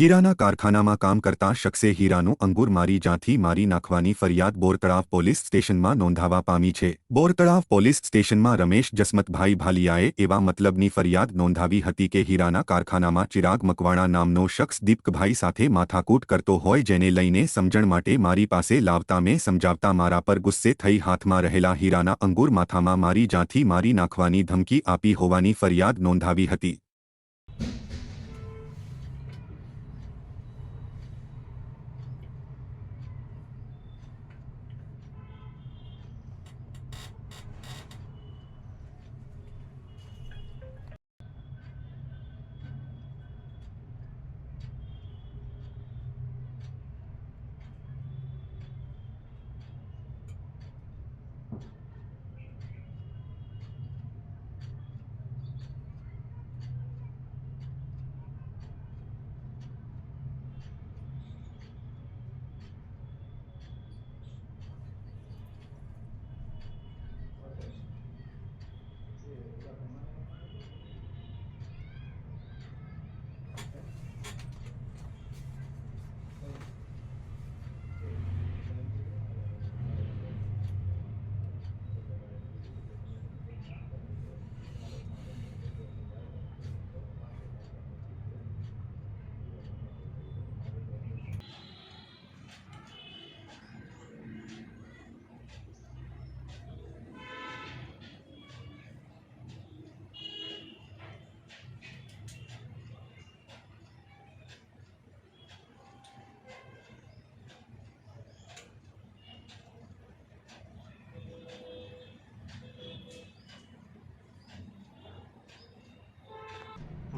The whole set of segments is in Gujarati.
હીરાના કારખાનામાં કામ કરતા શખ્સે હીરાનું અંગુર મારી જાંથી મારી નાખવાની ફરિયાદ બોરતળાવ પોલીસ સ્ટેશનમાં નોંધાવા પામી છે. બોરતળાવ પોલીસ સ્ટેશનમાં રમેશ જસમતભાઈ ભાલિયાએ એવા મતલબની ફરિયાદ નોંધાવી હતી કે હીરાના કારખાનામાં ચિરાગ મકવાણા નામનો શખ્સ દીપકભાઈ સાથે માથાકૂટ કરતો હોય જેને લઈને સમજણ માટે મારી પાસે લાવતા મેં સમજાવતા મારા પર ગુસ્સે થઈ હાથમાં રહેલા હીરાના અંગુર માથામાં મારી જાંથી મારી નાખવાની ધમકી આપી હોવાની ફરિયાદ નોંધાવી હતી.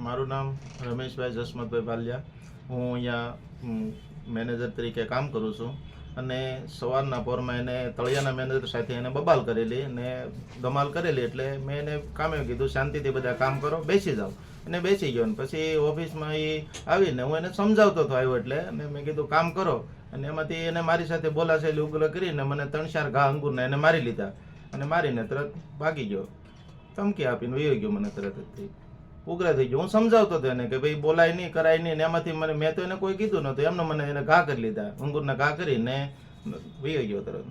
મારું નામ રમેશભાઈ જસમતભાઈ ભાલિયા હું અહીંયા મેનેજર તરીકે કામ કરું છું. અને સવારના પોરમાં એને તળિયાના મેનેજર સાથે એને બબાલ કરેલી ને ધમાલ કરેલી એટલે મેં એને કામે કીધું, શાંતિથી બધા કામ કરો, બેસી જાઓ. અને બેસી ગયો ને પછી ઓફિસમાં એ આવીને હું એને સમજાવતો હતો આવ્યો એટલે અને મેં કીધું, કામ કરો. અને એમાંથી એને મારી સાથે બોલાશેલી ઉગલો કરીને મને ત્રણ ચાર ઘા અંગુરને એને મારી લીધા અને મારીને તરત ભાગી ગયો. ધમકી આપીને વયો ગયો મને તરત જ. ઉગ્ર થઈ ગયો. હું સમજાવતો હતો એને કે ભાઈ બોલાય નહીં, કરાય નહીં એમાંથી મને, મેં તો એને કોઈ કીધું નહોતું. એમને મને એને ઘા કરી લીધા. અંગુરને ઘા કરીને વયો ગયો તરત.